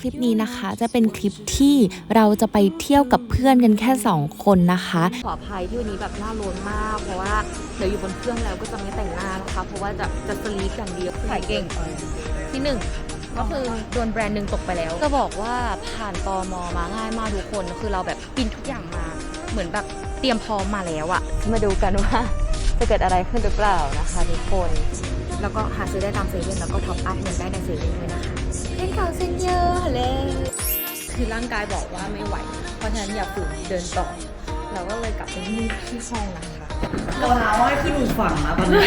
คลิปนี้นะคะจะเป็นคลิปที่เราจะไปเที่ยวกับเพื่อนกันแค่ 2 คนนะคะ ขออภัยที่วันนี้แบบหน้าโลนมาก เพราะว่าเดี๋ยวอยู่บนเครื่องแล้วก็จะไม่แต่งหน้านะคะ เพราะว่าจะจะสลีปอย่างเดียวถ่ายเก่งที่หนึ่งก็คือโดนแบรนด์หนึ่งตกไปแล้ว จะบอกว่าผ่านตอมอมาง่ายมากทุกคนคือเราแบบกินทุกอย่างมา เหมือนแบบเตรียมพร้อมมาแล้วอะมาดูกันว่าจะเกิดอะไรขึ้นหรือเปล่านะคะทุกคน แล้วก็หาซื้อได้ตามเซเว่นแล้วก็ท็อปอัพเงินได้ในเซเว่นด้วยนะคะ เส้นขาวเส้นเยอะเลย คือร่างกายบอกว่าไม่ไหว เพราะฉะนั้นอย่าฝืนเดินต่อ เราก็เลยกลับไปนี่ที่ห้องนะคะตัวน้ำว่าขึ้นอีกฝั่งนะตอนนี้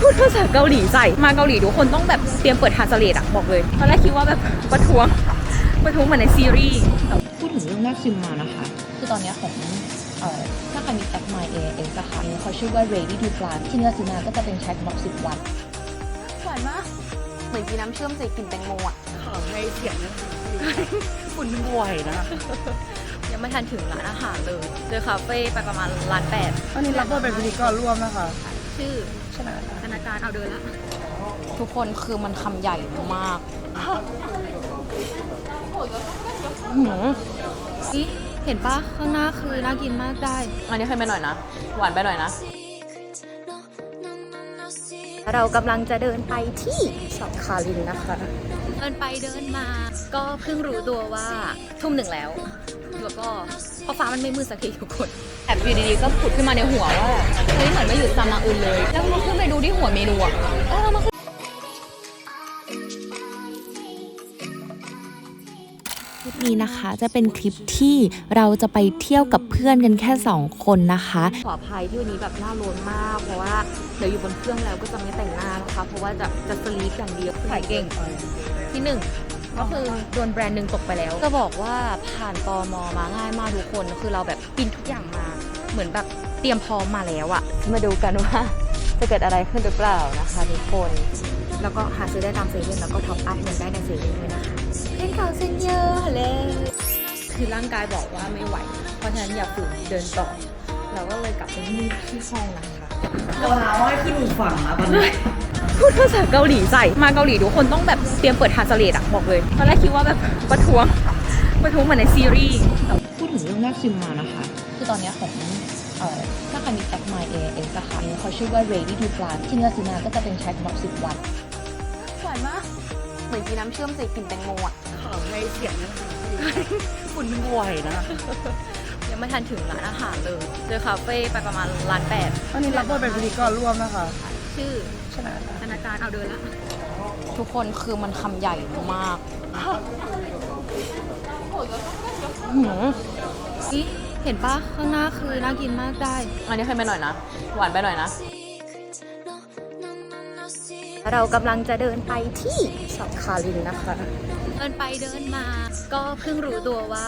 พูดภาษาเกาหลีใส่มาเกาหลีทุกคนต้องแบบเตรียมเปิดทานสเลดอะบอกเลยตอนแรกคิดว่าแบบประท้วงประท้วงเหมือนในซีรีส์แต่พูดถึงเรื่องแรกซิมมานะคะ คือตอนเนี้ยของเอ่อถ้าใครมีแอป My AS อะค่ะเขาชื่อว่า Ready to Plan ที่เนื้อซื้อมาก็จะเป็นใช้สำหรับ10วันสวยมาก เหมือนกินน้ำเชื่อมใส่กลิ่นแตงโมอะ ขอให้เสียงนะฝุ่นมันบ่อยนะ ยังไม่ทันถึงร้านอาหารเลยเจอคาเฟ่ไปประมาณล้านแปดอันนี้รับบทเป็นพิธีกรร่วมนะคะ ชื่อชนะธนาการเอาเดินละทุกคนคือมันคำใหญ่มากหืมนี่เห็นปะข้างหน้าคือน่ากินมากได้ อันนี้เคยไปหน่อยนะ หวานไปหน่อยนะ เรากำลังจะเดินไปที่ช็อปคารินนะคะ เดินไปเดินมา ก็เพิ่งรู้ตัวว่าทุ่มหนึ่งแล้ว แล้วก็พอฟ้ามันไม่มืดสักทีทุกคนแอบอยู่ดีๆก็ผุดขึ้นมาในหัวว่าเฮ้ยเหมือนไม่หยุดซัมมาอื่นเลย แล้วมันขึ้นไปดูที่หัวเมนูอะเออมันคลิปนี้นะคะจะเป็นคลิปที่เราจะไปเที่ยวกับเพื่อนกันแค่ 2 คนนะคะ ขออภัยที่วันนี้แบบหน้าโลนมาก เพราะว่าเดี๋ยวอยู่บนเครื่องแล้วก็จะไม่แต่งหน้านะคะ เพราะว่าจะจะสลีปอย่างเดียวถ่ายเก่ง ที่หนึ่งก็คือโดนแบรนด์หนึ่งตกไปแล้ว จะบอกว่าผ่านตอมอมาง่ายมากทุกคนคือเราแบบกินทุกอย่างมา เหมือนแบบเตรียมพร้อมมาแล้วอะมาดูกันว่าจะเกิดอะไรขึ้นหรือเปล่านะคะทุกคน แล้วก็หาซื้อได้ตามเซเว่นแล้วก็ท็อปอัพเงินได้ในเซเว่นด้วยนะคะเส้นขาวเส้นเยอะเลยคือร่างกายบอกว่าไม่ไหว เพราะฉะนั้นอย่าฝืนเดินต่อ เราก็เลยกลับไปนี่ที่ห้องนะคะตัวน้ำว่าขึ้นอีกฝั่งนะตอนนี้ พูดภาษาเกาหลีใส่มาเกาหลีทุกคนต้องแบบเตรียมเปิดทานสเลดอะบอกเลยตอนแรกคิดว่าแบบประท้วงประท้วงเหมือนในซีรีส์แต่พูดถึงเรื่องแรกซิมมานะคะ คือตอนเนี้ยของเอ่อถ้าใครมีแอป My AS อะค่ะเขาชื่อว่า Ready to Plan ที่เนื้อซื้อมาก็จะเป็นใช้สำหรับ10วันสวยมากเหมือนกินน้ำเชื่อมใส่กลิ่นแตงโมอะขอให้เสียงนะฝุ่นมันบ่อยนะยังไม่ทันถึงร้านอาหารเลยเจอคาเฟ่ไปประมาณล้านแปดอันนี้รับบทเป็นพิธีกรร่วมนะคะ ชื่อ ชนะธนาการเอาเดินละทุกคนคือมันคำใหญ่มากหืมนี่เห็นปะข้างหน้าคือน่ากินมากได้ อันนี้เคยไปหน่อยนะ หวานไปหน่อยนะ เรากำลังจะเดินไปที่ช็อปคารินนะคะ เดินไปเดินมา ก็เพิ่งรู้ตัวว่า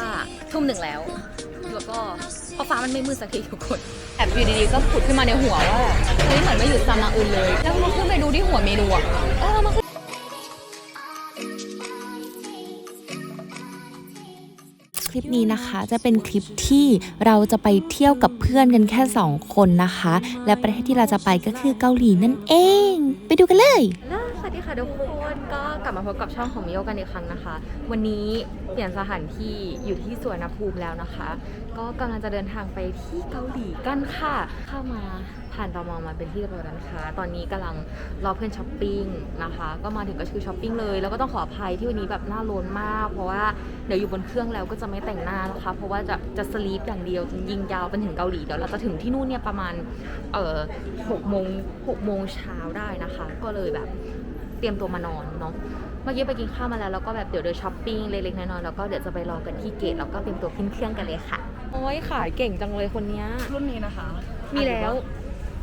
ทุ่มหนึ่งแล้ว แล้วก็ พอฟ้ามันไม่มืดสักทีทุกคนแอบอยู่ดีๆก็ผุดขึ้นมาในหัวว่าเฮ้ยเหมือนไม่หยุดซัมมาอื่นเลย แล้วมันขึ้นไปดูที่หัวเมนูอะเออมันขึ้นคลิปนี้นะคะจะเป็นคลิปที่เราจะไปเที่ยวกับเพื่อนกันแค่ 2 คนนะคะ และประเทศที่เราจะไปก็คือเกาหลีนั่นเอง ไปดูกันเลย สวัสดีค่ะทุกคน ก็กลับมาพบกับช่องของมิโยกันอีกครั้งนะคะ วันนี้เปลี่ยนสถานที่อยู่ที่สวนภูมิแล้วนะคะ ก็กำลังจะเดินทางไปที่เกาหลีกันค่ะ เข้ามาผ่านตอมมาเป็นที่เรียบร้อยแล้วนะคะ ตอนนี้กำลังรอเพื่อนช้อปปิ้งนะคะ ก็มาถึงก็คือช้อปปิ้งเลย แล้วก็ต้องขออภัยที่วันนี้แบบหน้าโลนมาก เพราะว่าเดี๋ยวอยู่บนเครื่องแล้วก็จะไม่แต่งหน้านะคะ เพราะว่าจะจะสลีปอย่างเดียวจนยิงยาวไปถึงเกาหลีเดี๋ยวเราจะถึงที่นู่นเนี่ยประมาณเอ่อหกโมงหกโมงเช้าได้นะคะ ก็เลยแบบ เตรียมตัวมานอนเนาะเมื่อกี้ไปกินข้าวมาแล้วแล้วก็แบบเดี๋ยวเดินช้อปปิ้งเล็กๆน้อยๆแล้วก็เดี๋ยวจะไปรอกันที่เกตแล้วก็เตรียมตัวขึ้นเครื่องกันเลยค่ะ โอ้ยขายเก่งจังเลยคนเนี้ยรุ่นนี้นะคะ มีแล้ว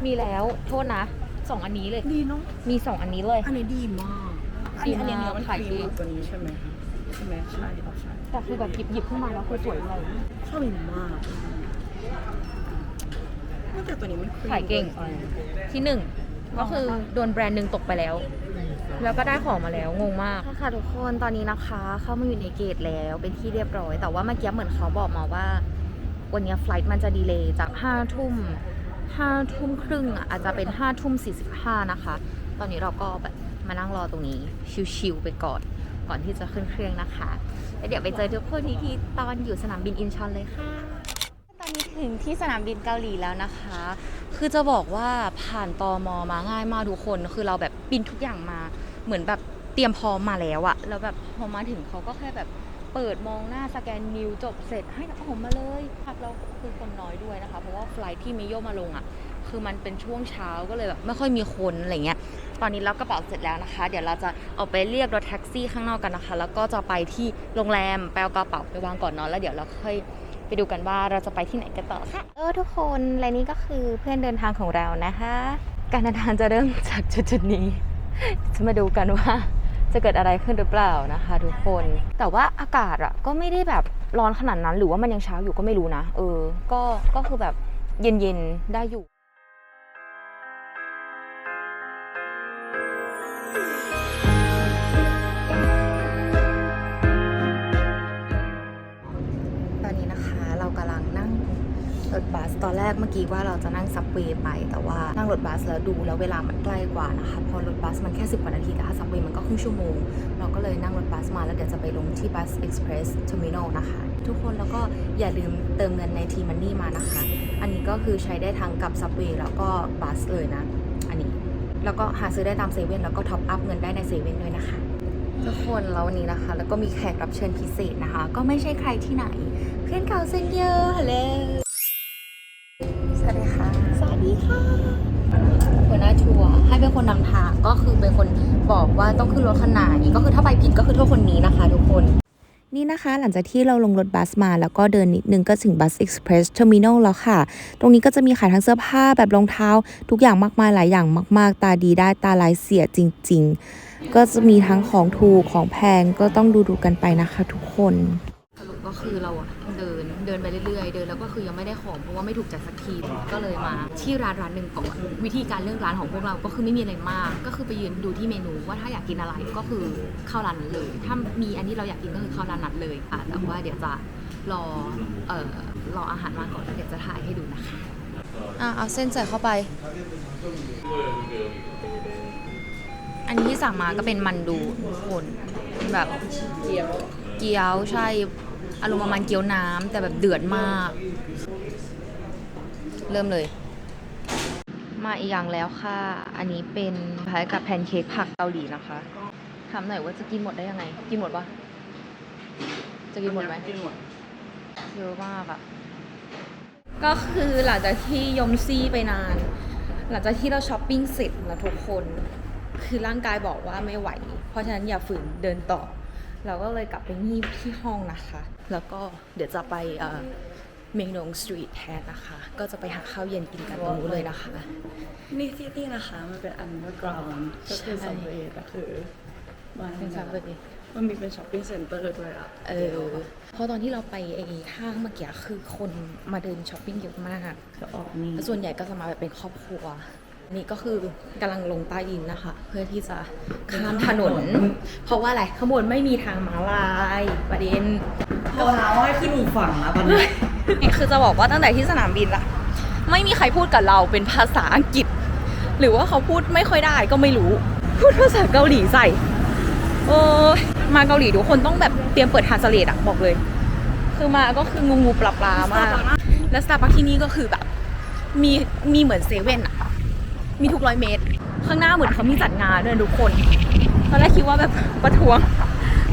มีแล้วโทษนะสองอันนี้เลยดีเนาะมีสองอันนี้เลย อันนี้ดีมากอันนี้อันนี้ดีมากเนื้อมันขายครีดีมตัวนี้ใช่ไหมคะใช่ไหมใช่ครับใช่แต่คือแบบหยิบหยิบขึ้นมาแล้วคือสวยเลยชอบมากไม่แต่ตัวนี้มันครีมขายเก่งไปที่หนึ่งก็คือโดนแบรนด์หนึ่งตกไปแล้ว แล้วก็ได้ของมาแล้วงงมากค่ะทุกคนตอนนี้นะคะ เข้ามาอยู่ในเกตแล้วเป็นที่เรียบร้อย แต่ว่าเมื่อกี้เหมือนเขาบอกมาว่า วันนี้ไฟลท์มันจะดีเลย์จาก5ทุ่ม5ทุ่มครึ่งอะอาจจะเป็น5ทุ่ม45นะคะ ตอนนี้เราก็แบบมานั่งรอตรงนี้ ชิวๆไปก่อน ก่อนที่จะขึ้นเครื่องนะคะแล้วเดี๋ยวไปเจอทุกคนที่ที่ตอนอยู่สนามบินอินชอนเลยค่ะ ตอนนี้ถึงที่สนามบินเกาหลีแล้วนะคะ คือจะบอกว่าผ่านตอมอมาง่ายมากทุกคน คือเราแบบบินทุกอย่างมา เหมือนแบบเตรียมพร้อมมาแล้วอะแล้วแบบพอมาถึงเขาก็แค่แบบเปิดมองหน้าสแกนนิวจบเสร็จให้เราออกมาเลยครับเราคือคนน้อยด้วยนะคะ เพราะว่าไฟลท์ที่มิโยมาลงอะคือมันเป็นช่วงเช้าก็เลยแบบไม่ค่อยมีคนอะไรเงี้ย ตอนนี้รับกระเป๋าเสร็จแล้วนะคะ เดี๋ยวเราจะออกไปเรียกรถแท็กซี่ข้างนอกกันนะคะ แล้วก็จะไปที่โรงแรมไปเอากระเป๋าไปวางก่อนนอนแล้วเดี๋ยวเราค่อยไปดูกันว่าเราจะไปที่ไหนกันต่อค่ะ เออทุกคนและนี่ก็คือเพื่อนเดินทางของเรานะคะ การเดินทางจะเริ่มจากจุดนี้ จะมาดูกันว่าจะเกิดอะไรขึ้นหรือเปล่านะคะ ทุกคน แต่ว่าอากาศอะก็ไม่ได้แบบร้อนขนาดนั้น หรือว่ามันยังเช้าอยู่ก็ไม่รู้นะ เออ ก็ ก็คือแบบเย็นๆ ได้อยู่ ตอนแรกเมื่อกี้ว่าเราจะนั่งซับเวย์ไป แต่ว่านั่งรถบัสแล้วดูแล้วเวลามันใกล้กว่านะคะ พอรถบัสมันแค่10กว่านาทีแต่ถ้าซับเวย์มันก็ครึ่งชั่วโมง เราก็เลยนั่งรถบัสมาแล้วเดี๋ยวจะไปลงที่บัสเอ็กซ์เพรสเทอร์มินอลนะคะ ทุกคนแล้วก็อย่าลืมเติมเงินในทีมันนี่มานะคะ อันนี้ก็คือใช้ได้ทั้งกับซับเวย์แล้วก็บัสเลยนะ อันนี้ แล้วก็หาซื้อได้ตามเซเว่นแล้วก็ท็อปอัพเงินได้ในเซเว่นด้วยนะคะทุกคนแล้ววันนี้นะคะ แล้วก็มีแขกรับเชิญพิเศษนะคะ ก็ไม่ใช่ใครที่ไหน เพื่อนเก่าเซนเยอร์ฮัลโหล ค่ะหัวหน้าทัวร์ให้เป็นคนนำทางก็คือเป็นคนบอกว่าต้องขึ้นรถขนาดนี้ก็คือถ้าไปผิดก็คือโทษคนนี้นะคะ ทุกคนนี่นะคะหลังจากที่เราลงรถบัสมาแล้วก็เดินนิดนึงก็ถึงบัสเอ็กซ์เพรสเทอร์มินอลแล้วค่ะ ตรงนี้ก็จะมีขายทั้งเสื้อผ้าแบบรองเท้า ทุกอย่างมากมายหลายอย่างมาก ๆ ตาดีได้ตาลายเสียจริง ๆ ก็จะมีทั้งของถูกของแพงก็ต้องดูดูๆกันไปนะคะทุกคนสรุปก็คือเรา เดินเดินไปเรื่อยๆ เดินแล้วก็คือยังไม่ได้ของเพราะว่าไม่ถูกใจสักทีก็เลยมาที่ร้านร้านหนึ่งก่อนวิธีการเลือกร้านของพวกเราก็คือไม่มีอะไรมาก ก็คือไปยืนดูที่เมนูว่าถ้าอยากกินอะไรก็คือเข้าร้านนั้นเลยถ้ามีอันที่เราอยากกินก็คือเข้าร้านนั้นเลยอะแต่ว่าเดี๋ยวจะรอเอ่อรออาหารมาก่อนแล้วเดี๋ยวจะถ่ายให้ดูนะคะอะเอาเส้นใส่เข้าไป อันนี้ที่สั่งมาก็เป็นมันดูทุกคนเป็นแบบเกี๊ยวเกี๊ยวใช่ อารมณ์ประมาณเกี๊ยวน้ำแต่แบบเดือดมาก เริ่มเลย มาอีกอย่างแล้วค่ะ อันนี้เป็นพายกับแพนเค้กผักเกาหลีนะคะถามหน่อยว่าจะกินหมดได้ยังไง กินหมดปะจะกินหมดไหมกินหมดเยอะมากอะก็คือหลังจากที่ยมซี่ไปนาน หลังจากที่เราช้อปปิ้งเสร็จนะทุกคน คือร่างกายบอกว่าไม่ไหว เพราะฉะนั้นอย่าฝืนเดินต่อ เราก็เลยกลับไปงีบที่ห้องนะคะ แล้วก็เดี๋ยวจะไปเอ่อเมงนงสตรีทแทนนะคะ ก็จะไปหาข้าวเย็นกินกันตรงนู้นเลยนะคะ นี่ที่นี่นะคะ มันเป็นอันเดอร์กราวน์ก็คือใช่สับเวย์แต่คือมันเป็นซับเวย์มันมีเป็นช้อปปิ้งเซ็นเตอร์ด้วยอะ เออ เพราะตอนที่เราไปไอ้ห้างเมื่อกี้คือคนมาเดินช้อปปิ้งเยอะมากจะออกนี่ส่วนใหญ่ก็จะมาแบบเป็นครอบครัว นี่ก็คือกำลังลงใต้ดินนะคะ เพื่อที่จะข้ามถนน เพราะว่าอะไรข้างบนไม่มีทางม้าลายประเด็นกระเพราให้ขึ้นอีกฝั่งนะตอนนี้คือจะบอกว่าตั้งแต่ที่สนามบินละไม่มีใครพูดกับเราเป็นภาษาอังกฤษ หรือว่าเขาพูดไม่ค่อยได้ก็ไม่รู้ พูดภาษาเกาหลีใส่โอ้ยมาเกาหลีทุกคนต้องแบบเตรียมเปิดทานสเลดอะบอกเลย คือมาก็คืองูงูปลาปลามาก และสตาร์บัคที่นี่ก็คือแบบมีมีเหมือนเซเว่นอะ มีทุกร้อยเมตร ข้างหน้าเหมือนเขามีจัดงานด้วยทุกคนตอนแรกคิดว่าแบบประท้วง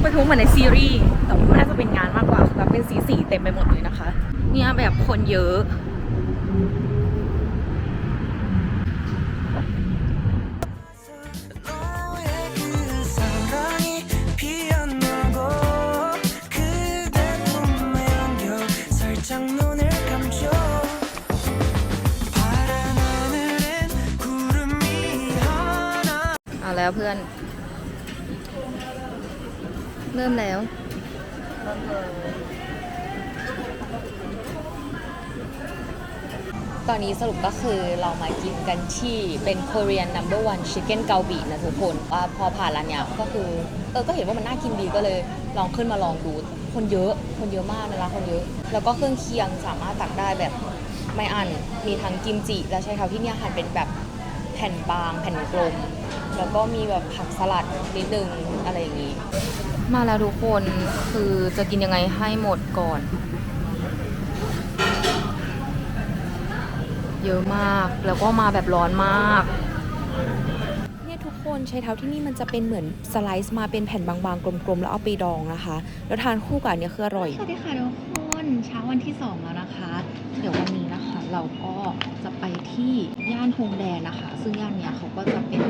ประท้วงเหมือนในซีรีส์แต่ว่านน่าจะเป็นงานมากกว่าแบบเป็นสีสีเต็มไปหมดเลยนะคะ เนี่ยแบบคนเยอะ แล้วเพื่อน เริ่มแล้ว ตอนนี้สรุปก็คือเรามากินกันที่เป็น Korean number one chicken เกาหลีนะทุกคนว่าพอผ่านร้านเนี้ยก็คือ เออก็เห็นว่ามันน่ากินดีก็เลยลองขึ้นมาลองดู คนเยอะ คนเยอะมากในร้านคนเยอะ แล้วก็เครื่องเคียงสามารถตักได้แบบไม่อันมีทั้งกิมจิ และใช้เท้าที่เนี่ยหั่นเป็นแบบแผ่นบาง แผ่นกลม แล้วก็มีแบบผักสลัดนิดนึงอะไรอย่างนี้ มาแล้วทุกคนคือจะกินยังไงให้หมดก่อน เยอะมากแล้วก็มาแบบร้อนมากเนี่ยทุกคนใช้เท้าที่นี่มันจะเป็นเหมือนสไลซ์มาเป็นแผ่นบางๆ กลมๆ แล้วเอาไปดองนะคะ แล้วทานคู่กับอันเนี้ยคืออร่อย สวัสดีค่ะทุกคน เช้าวันที่ 2 แล้วนะคะ เดี๋ยววันนี้นะคะ เราก็จะไปที่ย่านฮงแดนะคะ ซึ่งย่านเนี้ยเขาก็จะเป็น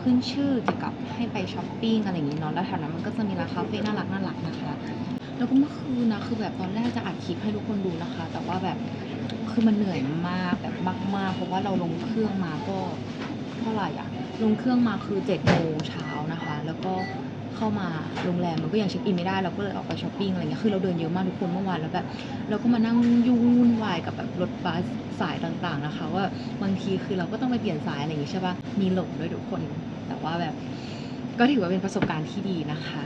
ขึ้นชื่อเกี่ยวกับให้ไปช้อปปิ้งอะไรอย่างนี้เนาะแล้วแถวนั้นมันก็จะมีร้านคาเฟ่น่ารักน่ารักนะคะ แล้วก็เมื่อคืนนะคือแบบตอนแรกจะอัดคลิปให้ทุกคนดูนะคะ แต่ว่าแบบคือมันเหนื่อยมากแบบมากๆ เพราะว่าเราลงเครื่องมาก็เท่าไหร่อะลงเครื่องมาคือ7จ็ดโมงเช้านะคะ แล้วก็ เข้ามาโรงแรมมันก็ยังเช็คอินไม่ได้เราก็เลยออกไปช้อปปิ้งอะไรเงี้ยคือเราเดินเยอะมากทุกคนเมื่อวานแล้วแบบเราก็มานั่งยุ่งวุ่นวายกับแบบรถบัสสายต่างๆนะคะว่าบางทีคือเราก็ต้องไปเปลี่ยนสายอะไรอย่างงี้ใช่ปะมีหลงด้วยทุกคน แต่ว่าแบบก็ถือว่าเป็นประสบการณ์ที่ดีนะคะ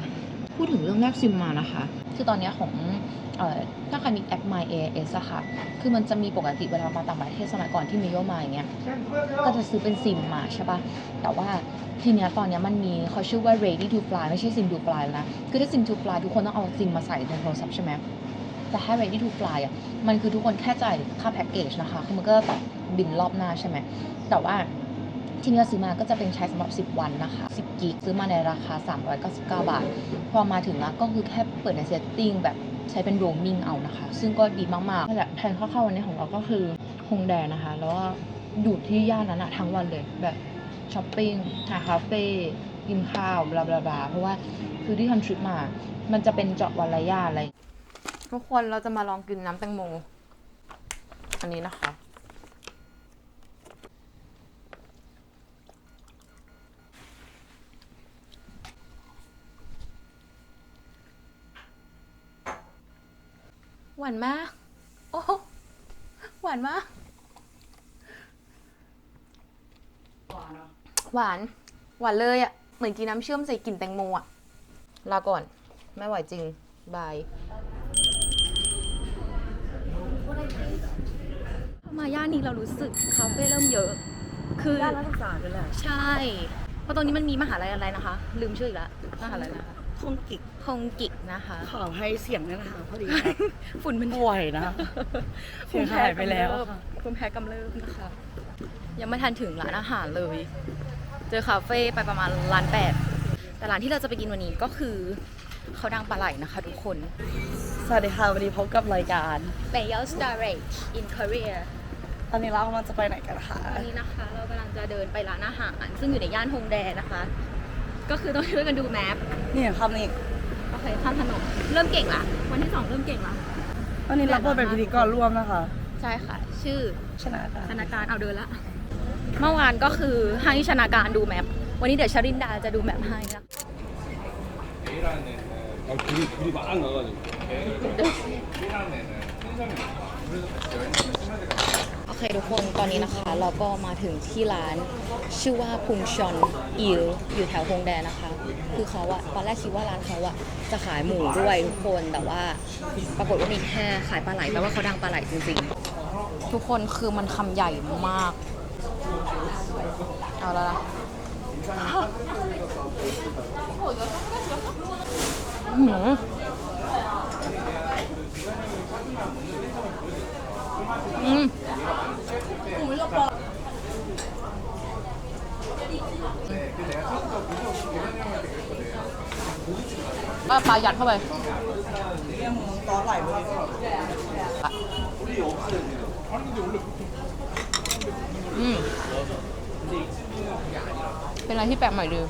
พูดถึงเรื่องแรกซิมมานะคะ คือตอนนี้ของถ้าใครมีแอป My AIS อะค่ะ คือมันจะมีปกติเวลามาต่างประเทศสมัยก่อนที่มีโยมาอย่างเงี้ย ก็จะซื้อเป็นซิมมาใช่ปะแต่ว่าทีเนี้ยตอนเนี้ยมันมีเขาชื่อว่า ready to fly ไม่ใช่ sim to fly แล้วนะ คือถ้า sim to fly ทุกคนต้องเอาซิมมาใส่ในโทรศัพท์ใช่ไหมแต่ถ้า ready to fly อะ มันคือทุกคนแค่จ่ายค่าแพ็กเกจนะคะคือมันก็บินรอบหน้าใช่ไหม แต่ว่า ที่นี่เราซื้อมาก็จะเป็นใช้สำหรับ 10 วันนะคะ 10 กิกซื้อมาในราคา 399 บาท พอมาถึงแล้วก็คือแค่เปิดในเซตติ้งแบบใช้เป็น roaming เอานะคะ ซึ่งก็ดีมากๆแหละแผนคร่าวๆวันนี้ของเราก็คือฮงแดนะคะ แล้วก็อยู่ที่ย่านนั้นอะทั้งวันเลยแบบช้อปปิ้งหาคาเฟ่กินข้าวบลาบลาบลาเพราะว่าคือที่ทำทริปมา มันจะเป็นเจาะวันละย่านอะไร ทุกคนเราจะมาลองกินน้ำแตงโม อันนี้นะคะ หวานมาก โอ้โหหวานมากหวาน หวานเลยอะ่ะ เหมือนกินน้ำเชื่อมใส่กลิ่นแตงโมอะ่ะ ลาก่อน ไม่ไหวจริง บาย มาย่านนี้เรารู้สึกคาเฟ่เริ่มเยอะ คือย่านนักศึกษาด้วยแหละใช่ เพราะตรงนี้มันมีมหาลัยอะไรนะคะ ลืมชื่ออีกแล้วมหาลัยอะไรนะคะ คงกิก คงกิกนะคะ ขอให้เสียงด้วยนะคะพอดีฝุ่นมันป่วยนะเสียงหายไปแล้วค่ะภูมิแพ้กำเริบนะคะ ยังไม่ทันถึงร้านอาหารเลย เจอคาเฟ่ไปประมาณร้านแปดแต่ร้านที่เราจะไปกินวันนี้ก็คือเขาดังปลาไหลนะคะทุกคน สวัสดีค่ะ วันนี้พบกับรายการ b a y o s Storage in Korea ตอนนี้เรากำลังจะไปไหนกันคะวันนี้นะคะ เรากำลังจะเดินไปร้านอาหาร ซึ่งอยู่ในย่านฮงแดนะคะ ก็คือต้องช่วยกันดูแมพนี่คำนี้โอ เคข้ามถนน เริ่มเก่งละ วันที่สองเริ่มเก่งละ วันนี้รับบทเป็นพิธีกรร่วมนะคะ ใช่ค่ะ ชื่อ ชนะกัน ชนาการเอาเดินละ เมื่อวานก็คือให้ชนาการดูแมพ วันนี้เดี๋ยวชรินดาจะดูแมพให้นะ 아, 귤이, 귤이 막 나가지고. โอ เคทุกคนตอนนี้นะคะ เราก็มาถึงที่ร้านชื่อว่าพุงชอนอิลอยู่แถวฮงแดนะคะ คือเขาอะตอนแรกคิดว่าร้านเขาอะจะขายหมูด้วยทุกคนแต่ว่าปรากฏว่ามีแค่ขายปลาไหลแปลว่าเขาดังปลาไหลจริงๆ ทุกคนคือมันคำใหญ่มาก เอาแล้วนะอื้อหืออืม ก็ปลายัดเข้าไปอืมเป็นอะไรที่แปลกใหม่ดี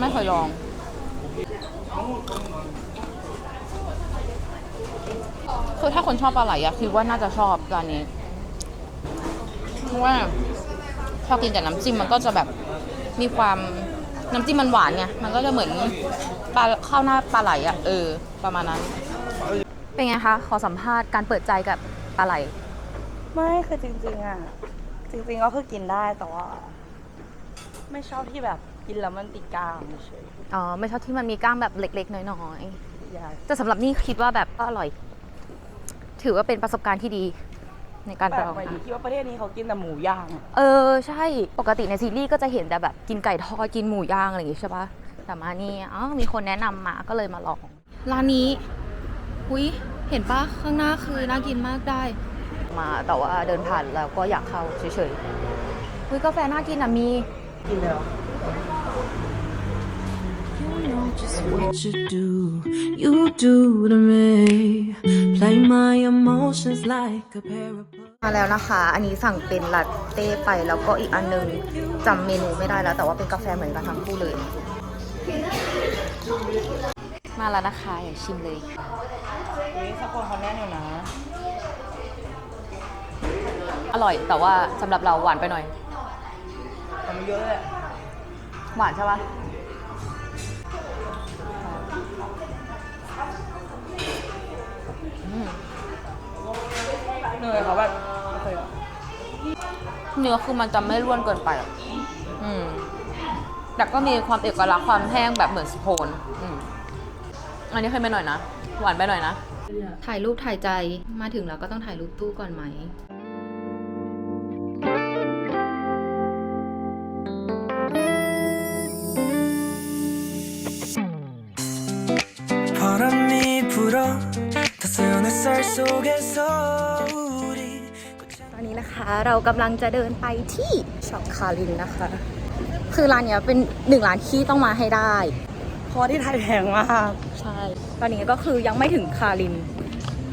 ไม่เคยลองคือถ้าคนชอบปลาไหลอะคิดว่าน่าจะชอบร้านนี้ เพราะว่าพอกินกับน้ำจิ้มมันก็จะแบบ มีความน้ำจิ้มมันหวานไงมันก็จะเหมือนปลาข้าวหน้าปลาไหลอะเออ ประมาณนั้น เป็นไงคะขอสัมภาษณ์การเปิดใจกับปลาไหล ไม่คือจริงๆอะ จริงๆก็คือกินได้แต่ว่า ไม่ชอบที่แบบกินแล้วมันติดกลางเฉยอ๋อไม่ชอบที่มันมีกล้างแบบเล็กๆ น้อยๆ อยากๆแต่สำหรับนี่คิดว่าแบบก็อร่อย ถือว่าเป็นประสบการณ์ที่ดี ในการแปไปลกลองใหม่ดีทานที่ว่าประเทศนี้เขากินแต่หมูย่างอะเออใช่ปกติในซีรีส์ก็จะเห็นแต่แบบกินไก่ทอดกินหมูย่างอะไรอย่างงี้ใช่ปะแต่มานี่อ๋อมีคนแนะนำมาก็เลยมาลอง ร้านนี้อุ้ยเห็นปะข้างหน้าคือน่ากินมากได้ มาแต่ว่าเดินผ่านแล้วก็อยากเข้าเฉยๆอุ้ยกาแฟน่ากินอะมี You know just what you do, you do to me. Play my emotions like a pair of. มาแล้วนะคะ อันนี้สั่งเป็นลาเต้ไปแล้วก็อีกอันหนึงจำเมนูไม่ได้แล้ว แต่ว่าเป็นกาแฟเหมือนกันทั้งคู่เลย มาแล้วนะคะอยากชิมเลยนี่สักคนเขาแน่นอยู่นะ อร่อยแต่ว่าสำหรับเราหวานไปหน่อยแต่ไม่เยอะเลยอะหวานใช่ปะ เนยเขาแบบโอเคอะเนื้อคือมันจะไม่ร่วนเกินไปอะอืมแต่ก็มีความเอกลักษณ์ความแห้งแบบเหมือนสโคนอืมอันนี้เคยไปหน่อยนะ หวานไปหน่อยนะ ถ่ายรูปถ่ายใจ มาถึงแล้วก็ต้องถ่ายรูปตู้ก่อนไหม เรากำลังจะเดินไปที่ช็อปคารินนะคะ คือร้านเนี้ยเป็นหนึ่งร้านที่ต้องมาให้ได้เพราะว่าที่ไทยแพงมากใช่ตอนนี้ก็คือยังไม่ถึงคาริน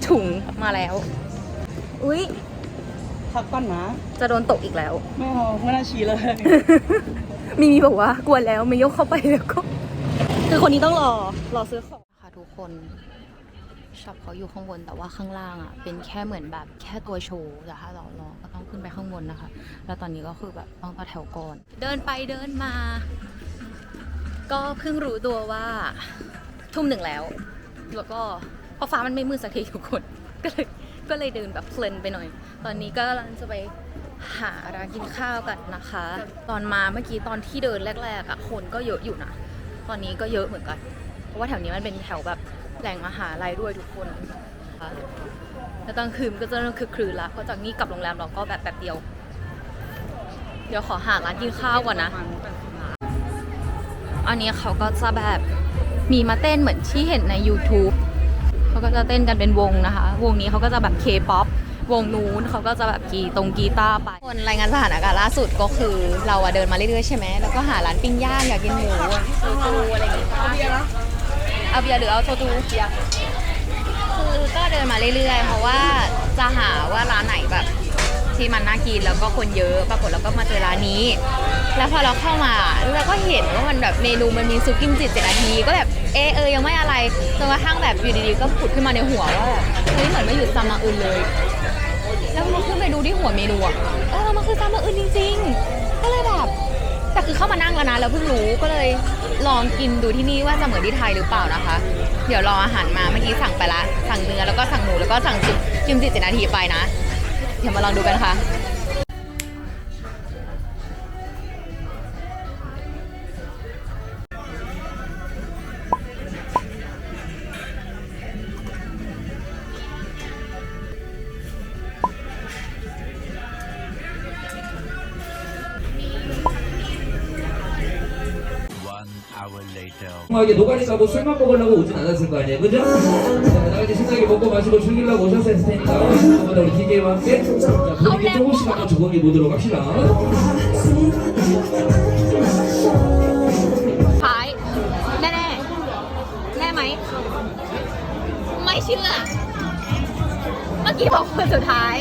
ถุงมาแล้ว อุ๊ยพักก่อนนะจะโดนตกอีกแล้ว ไม่เอาไม่น่าชี้เลย มีมีบอกว่ากลัวแล้วไม่ยกเข้าไปแล้วก็ คือคนนี้ต้องรอรอซื้อของค่ะทุกคน ช็อปเขาอยู่ข้างบนแต่ว่าข้างล่างอะเป็นแค่เหมือนแบบแค่ตัวโชว์แต่ถ้าเรารอก็ต้องขึ้นไปข้างบนนะคะ แล้วตอนนี้ก็คือแบบต้องต่อแถวก่อน เดินไปเดินมา ก็เพิ่งรู้ตัวว่าทุ่มหนึ่งแล้ว แล้วก็เพราะฟ้ามันไม่มืดสักทีทุกคน ก็เลยก็เลยเดินแบบเพลินไปหน่อย ตอนนี้ก็กำลังจะไปหาร้านกินข้าวกันนะคะ ตอนมาเมื่อกี้ตอนที่เดินแรกๆอะคนก็เยอะอยู่นะ ตอนนี้ก็เยอะเหมือนกัน เพราะว่าแถวนี้มันเป็นแถวแบบ แหล่งมหาลัยด้วยทุกคนนะคะแล้วตอนคืนก็จะเริ่มคึกคืนละเพราะจากนี้กลับโรงแรมเราก็แบบแบบเดียว เดี๋ยวขอหาร้านกินข้าวก่อนนะ อันนี้เขาก็จะแบบมีมาเต้นเหมือนที่เห็นใน YouTube เขาก็จะเต้นกันเป็นวงนะคะ วงนี้เขาก็จะแบบ K-POP วงนู้นเขาก็จะแบบกีตรงกีตาร์ไปคนรายงานสถานการณ์ล่าสุดก็คือ เราอะเดินมาเรื่อยๆใช่ไหมแล้วก็หาร้านปิ้งย่างอยากกินหมูซูอะไรอย่างเงี้ย เอาเบียร์หรือเอาโซจูเบียร์คือก็เดินมาเรื่อยๆ เพราะว่าจะหาว่าร้านไหนแบบที่มันน่ากินแล้วก็คนเยอะปรากฏเราก็มาเจอร้านนี้ แล้วพอเราเข้ามาเราก็เห็นว่ามันแบบเมนูมันมีซุปกิมจิเจ็ดนาทีก็แบบเออเออยังไม่อะไรจนกระทั่งแบบอยู่ดีๆก็ผุดขึ้นมาในหัวว่าแบบเฮ้ยเหมือนไม่หยุดซัมมาอึนเลย แล้วมันขึ้นไปดูที่หัวเมนูอะเออมันคือซัมมาอึนจริง ๆ ก็เลยแบบ แต่คือเข้ามานั่งแล้วนะแล้วเพิ่งรู้ก็เลยลองกินดูที่นี่ว่าจะเหมือนที่ไทยหรือเปล่านะคะ เดี๋ยวรออาหารมาเมื่อกี้สั่งไปละ สั่งเนื้อแล้วก็สั่งหมูแล้วก็สั่งซุปยิมจิเจ็ดนาทีไปนะ เดี๋ยวมาลองดูกันค่ะ 이게 노가리가 뭐 술만 먹으려고 오진 않았을 거 아니에요, 그죠? 자, 나 이제 신나게 먹고 마시고 즐기려고 오셨을 테니까 한번 우리 기계와 함께 자, 분위기 조금씩 한번 조금이 보도록 합시다. ท้าย แน่แน่แน่ไหม ไม่เชื่อ เมื่อกี้บอกคนสุดท้าย